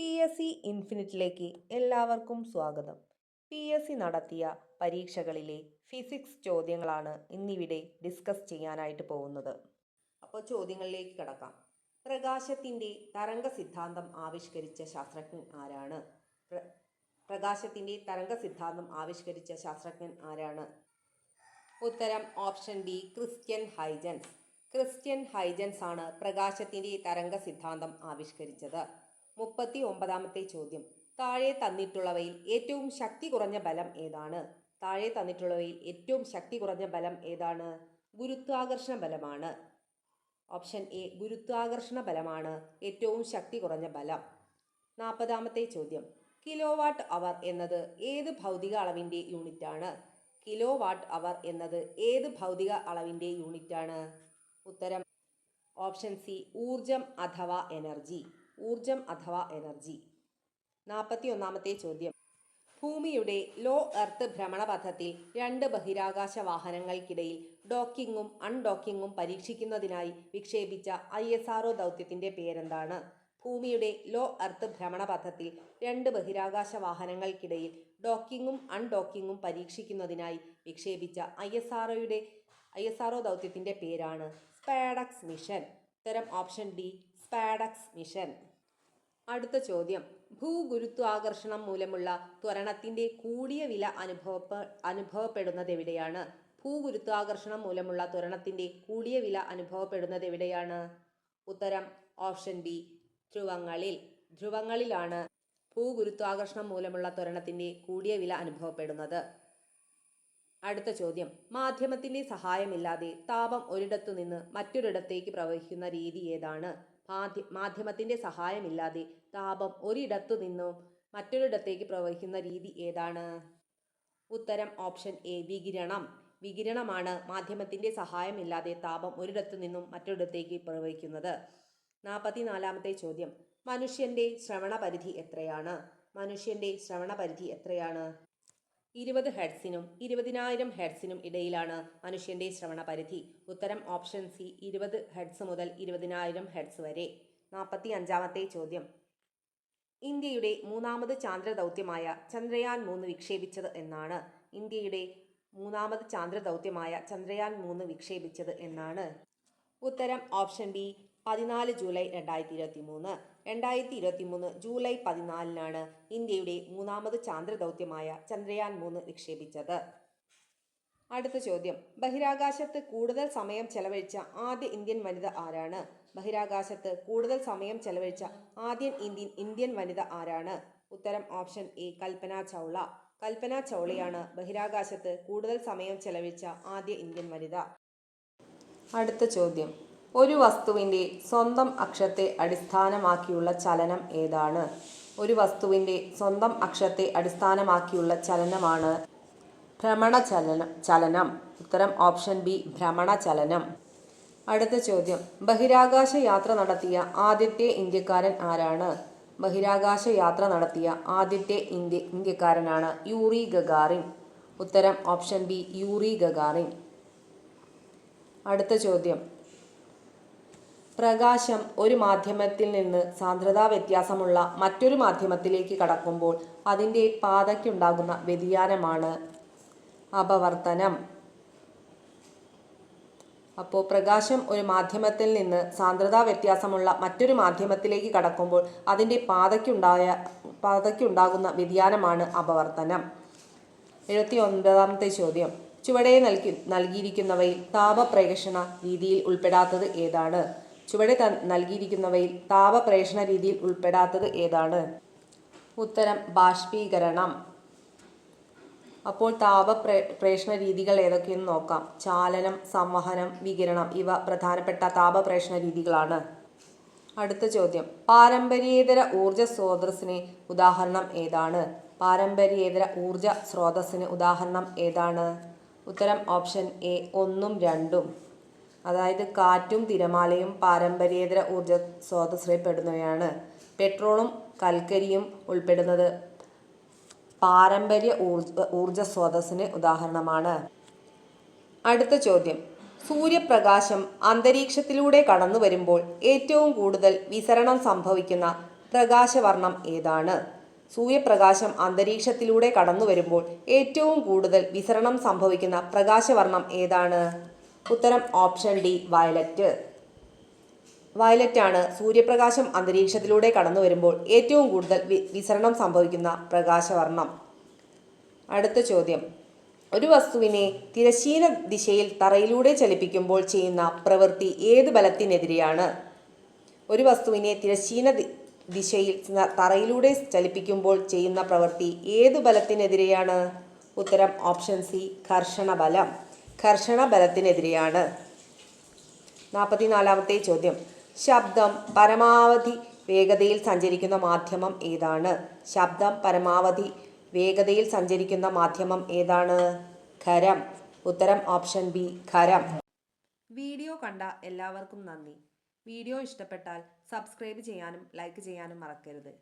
P S C ഇൻഫിനിറ്റിലേക്ക് എല്ലാവർക്കും സ്വാഗതം. P S C നടത്തിയ പരീക്ഷകളിലെ ഫിസിക്സ് ചോദ്യങ്ങളാണ് ഇന്നിവിടെ ഡിസ്കസ് ചെയ്യാനായിട്ട് പോകുന്നത്. അപ്പോൾ ചോദ്യങ്ങളിലേക്ക് കടക്കാം. പ്രകാശത്തിന്റെ തരംഗ സിദ്ധാന്തം ആവിഷ്കരിച്ച ശാസ്ത്രജ്ഞൻ ആരാണ്? പ്ര- പ്രകാശത്തിന്റെ തരംഗ സിദ്ധാന്തം ആവിഷ്കരിച്ച ശാസ്ത്രജ്ഞൻ ആരാണ്? ഉത്തരം option D Christian Huygens. Christian Huygens ആണ് പ്രകാശത്തിന്റെ തരംഗ സിദ്ധാന്തം ആവിഷ്കരിച്ചത്. മുപ്പത്തി ഒമ്പതാമത്തെ ചോദ്യം. താഴെ തന്നിട്ടുള്ളവയിൽ ഏറ്റവും ശക്തി കുറഞ്ഞ ബലം ഏതാണ്? താഴെ തന്നിട്ടുള്ളവയിൽ ഏറ്റവും ശക്തി കുറഞ്ഞ ബലം ഏതാണ്? ഗുരുത്വാകർഷണ ബലമാണ്. ഓപ്ഷൻ എ ഗുരുത്വാകർഷണ ബലമാണ്. ഏറ്റവും ശക്തി കുറഞ്ഞ ബലം. നാൽപ്പതാമത്തെ ചോദ്യം. കിലോ വാട്ട് അവർ എന്നത് ഏത് ഭൗതിക അളവിന്റെ യൂണിറ്റാണ്? കിലോ വാട്ട് അവർ എന്നത് ഏത് ഭൗതിക അളവിന്റെ യൂണിറ്റാണ്? ഉത്തരം. ഓപ്ഷൻ സി ഊർജം അഥവാ എനർജി. ഊർജം അഥവാ എനർജി. നാൽപ്പത്തി ഒന്നാമത്തെ ചോദ്യം. ഭൂമിയുടെ ലോ എർത്ത് ഭ്രമണപഥത്തിൽ രണ്ട് ബഹിരാകാശ വാഹനങ്ങൾക്കിടയിൽ ഡോക്കിങ്ങും അൺഡോക്കിങ്ങും പരീക്ഷിക്കുന്നതിനായി വിക്ഷേപിച്ച ഐ എസ് ആർഒ ദൗത്യത്തിന്റെ പേരെന്താണ്? ഭൂമിയുടെ ലോ എർത്ത് ഭ്രമണപഥത്തിൽ രണ്ട് ബഹിരാകാശ വാഹനങ്ങൾക്കിടയിൽ ഡോക്കിങ്ങും അൺഡോക്കിങ്ങും പരീക്ഷിക്കുന്നതിനായി വിക്ഷേപിച്ച ഐ എസ് ആർഒയുടെ ഐ എസ് ആർഒ ദൗത്യത്തിന്റെ പേരാണ് സ്പാഡക്സ് മിഷൻ. ഉത്തരം ഓപ്ഷൻ ഡി സ്പാഡക്സ് മിഷൻ. അടുത്ത ചോദ്യം. ഭൂഗുരുത്വാകർഷണം മൂലമുള്ള ത്വരണത്തിന്റെ കൂടിയ വില അനുഭവപ്പെ അനുഭവപ്പെടുന്നത് എവിടെയാണ് ഭൂഗുരുത്വാകർഷണം മൂലമുള്ള ത്വരണത്തിന്റെ കൂടിയ വില അനുഭവപ്പെടുന്നത് എവിടെയാണ് ഉത്തരം ഓപ്ഷൻ ബി ധ്രുവങ്ങളിൽ. ധ്രുവങ്ങളിലാണ് ഭൂഗുരുത്വാകർഷണം മൂലമുള്ള ത്വരണത്തിന്റെ കൂടിയ വില അനുഭവപ്പെടുന്നത്. അടുത്ത ചോദ്യം. മാധ്യമത്തിന്റെ സഹായമില്ലാതെ താപം ഒരിടത്തു നിന്ന് മറ്റൊരിടത്തേക്ക് പ്രവഹിക്കുന്ന രീതി ഏതാണ്? മാധ്യ മാധ്യമത്തിന്റെ സഹായമില്ലാതെ താപം ഒരിടത്തു നിന്നും മറ്റൊരിടത്തേക്ക് പ്രവഹിക്കുന്ന രീതി ഏതാണ്? ഉത്തരം ഓപ്ഷൻ എ വികിരണം. വികിരണമാണ് മാധ്യമത്തിന്റെ സഹായമില്ലാതെ താപം ഒരിടത്തു നിന്നും മറ്റൊരിടത്തേക്ക് പ്രവഹിക്കുന്നത്. നാൽപ്പത്തിനാലാമത്തെ ചോദ്യം. മനുഷ്യന്റെ ശ്രവണ പരിധി എത്രയാണ്? മനുഷ്യന്റെ ശ്രവണ പരിധി എത്രയാണ്? ഇരുപത് ഹെഡ്സിനും ഇരുപതിനായിരം ഹെഡ്സിനും ഇടയിലാണ് മനുഷ്യന്റെ ശ്രവണ പരിധി ഉത്തരം ഓപ്ഷൻ സി ഇരുപത് ഹെഡ്സ് മുതൽ ഇരുപതിനായിരം ഹെഡ്സ് വരെ. നാൽപ്പത്തി അഞ്ചാമത്തെ ചോദ്യം. ഇന്ത്യയുടെ മൂന്നാമത് ചാന്ദ്രദൗത്യമായ ചന്ദ്രയാൻ മൂന്ന് വിക്ഷേപിച്ചത് എന്നാണ്. ഇന്ത്യയുടെ മൂന്നാമത് ചാന്ദ്രദൗത്യമായ ചന്ദ്രയാൻ മൂന്ന് വിക്ഷേപിച്ചത് എന്നാണ്. ഉത്തരം ഓപ്ഷൻ ബി പതിനാല് ജൂലൈ രണ്ടായിരത്തി ഇരുപത്തി മൂന്ന് രണ്ടായിരത്തി ഇരുപത്തി മൂന്ന് ജൂലൈ പതിനാലിനാണ് ഇന്ത്യയുടെ മൂന്നാമത് ചാന്ദ്രദൗത്യമായ ചന്ദ്രയാൻ മൂന്ന് വിക്ഷേപിച്ചത് അടുത്ത ചോദ്യം. ബഹിരാകാശത്ത് കൂടുതൽ സമയം ചെലവഴിച്ച ആദ്യ ഇന്ത്യൻ വനിത ആരാണ്? ബഹിരാകാശത്ത് കൂടുതൽ സമയം ചെലവഴിച്ച ആദ്യ ഇന്ത്യൻ ഇന്ത്യൻ വനിത ആരാണ്? ഉത്തരം ഓപ്ഷൻ എ കൽപ്പന ചൗള. കൽപ്പന ചൗളയാണ് ബഹിരാകാശത്ത് കൂടുതൽ സമയം ചെലവഴിച്ച ആദ്യ ഇന്ത്യൻ വനിത. അടുത്ത ചോദ്യം. ഒരു വസ്തുവിന്റെ സ്വന്തം അക്ഷത്തെ അടിസ്ഥാനമാക്കിയുള്ള ചലനം ഏതാണ്? ഒരു വസ്തുവിന്റെ സ്വന്തം അക്ഷത്തെ അടിസ്ഥാനമാക്കിയുള്ള ചലനമാണ് ഭ്രമണ ചലനം. ചലനം ഉത്തരം ഓപ്ഷൻ ബി ഭ്രമണ ചലനം അടുത്ത ചോദ്യം. ബഹിരാകാശ യാത്ര നടത്തിയ ആദ്യത്തെ ഇന്ത്യക്കാരൻ ആരാണ്? ബഹിരാകാശ യാത്ര നടത്തിയ ആദ്യത്തെ ഇന്ത്യ ഇന്ത്യക്കാരനാണ് യൂറി ഗഗാറിൻ. ഉത്തരം ഓപ്ഷൻ ബി യൂറി ഗഗാറിൻ. അടുത്ത ചോദ്യം. പ്രകാശം ഒരു മാധ്യമത്തിൽ നിന്ന് സാന്ദ്രതാ വ്യത്യാസമുള്ള മറ്റൊരു മാധ്യമത്തിലേക്ക് കടക്കുമ്പോൾ അതിന്റെ പാതയ്ക്കുണ്ടാകുന്ന വ്യതിയാനമാണ് അപവർത്തനം. അപ്പോൾ പ്രകാശം ഒരു മാധ്യമത്തിൽ നിന്ന് സാന്ദ്രതാ വ്യത്യാസമുള്ള മറ്റൊരു മാധ്യമത്തിലേക്ക് കടക്കുമ്പോൾ അതിന്റെ പാതയ്ക്കുണ്ടായ പാതയ്ക്കുണ്ടാകുന്ന വ്യതിയാനമാണ് അപവർത്തനം. എഴുപത്തി ഒൻപതാമത്തെ ചോദ്യം. ചുവടെ നൽകി നൽകിയിരിക്കുന്നവയിൽ താപപ്രേഷണ രീതിയിൽ ഉൾപ്പെടാത്തത് ഏതാണ്? ചുവടെ നൽകിയിരിക്കുന്നവയിൽ താപപ്രേഷണ രീതിയിൽ ഉൾപ്പെടാത്തത് ഏതാണ്? ഉത്തരം ബാഷ്പീകരണം. അപ്പോൾ താപ പ്രേ- പ്രേഷണ രീതികൾ ഏതൊക്കെയെന്ന് നോക്കാം. ചാലനം സംവഹനം വികിരണം ഇവ പ്രധാനപ്പെട്ട താപപ്രേഷണ രീതികളാണ്. അടുത്ത ചോദ്യം. പാരമ്പര്യേതര ഊർജ സ്രോതസ്സിന് ഉദാഹരണം ഏതാണ്? പാരമ്പര്യേതര ഊർജ സ്രോതസ്സിന് ഉദാഹരണം ഏതാണ്? ഉത്തരം ഓപ്ഷൻ എ ഒന്നും രണ്ടും. അതായത് കാറ്റും തിരമാലയും പാരമ്പര്യേതര ഊർജ സ്രോതസ്സിൽ പെടുന്നവയാണ് പെട്രോളും കൽക്കരിയും ഉൾപ്പെടുന്നത് പാരമ്പര്യ ഊർജ ഊർജ സ്രോതസ്സിന് ഉദാഹരണമാണ്. അടുത്ത ചോദ്യം. സൂര്യപ്രകാശം അന്തരീക്ഷത്തിലൂടെ കടന്നു വരുമ്പോൾ ഏറ്റവും കൂടുതൽ വിസരണം സംഭവിക്കുന്ന പ്രകാശവർണം ഏതാണ്? സൂര്യപ്രകാശം അന്തരീക്ഷത്തിലൂടെ കടന്നു വരുമ്പോൾ ഏറ്റവും കൂടുതൽ വിസരണം സംഭവിക്കുന്ന പ്രകാശവർണം ഏതാണ്? ഉത്തരം ഓപ്ഷൻ ഡി വയലറ്റ്. വയലറ്റാണ് സൂര്യപ്രകാശം അന്തരീക്ഷത്തിലൂടെ കടന്നു വരുമ്പോൾ ഏറ്റവും കൂടുതൽ വിസരണം സംഭവിക്കുന്ന പ്രകാശവർണം അടുത്ത ചോദ്യം. ഒരു വസ്തുവിനെ തിരശ്ചീന ദിശയിൽ തറയിലൂടെ ചലിപ്പിക്കുമ്പോൾ ചെയ്യുന്ന പ്രവൃത്തി ഏത് ബലത്തിനെതിരെയാണ്? ഒരു വസ്തുവിനെ തിരശ്ചീന ദിശയിൽ തറയിലൂടെ ചലിപ്പിക്കുമ്പോൾ ചെയ്യുന്ന പ്രവൃത്തി ഏത് ബലത്തിനെതിരെയാണ്? ഉത്തരം ഓപ്ഷൻ സി ഘർഷണ ബലം. ഘർഷണ ബലത്തിനെതിരെയാണ് നാൽപ്പത്തിനാലാമത്തെ ചോദ്യം. ശബ്ദം പരമാവധി വേഗതയിൽ സഞ്ചരിക്കുന്ന മാധ്യമം ഏതാണ്? ശബ്ദം പരമാവധി വേഗതയിൽ സഞ്ചരിക്കുന്ന മാധ്യമം ഏതാണ്? ഖരം. ഉത്തരം ഓപ്ഷൻ ബി ഖരം. വീഡിയോ കണ്ട എല്ലാവർക്കും നന്ദി. വീഡിയോ ഇഷ്ടപ്പെട്ടാൽ സബ്സ്ക്രൈബ് ചെയ്യാനും ലൈക്ക് ചെയ്യാനും മറക്കരുത്.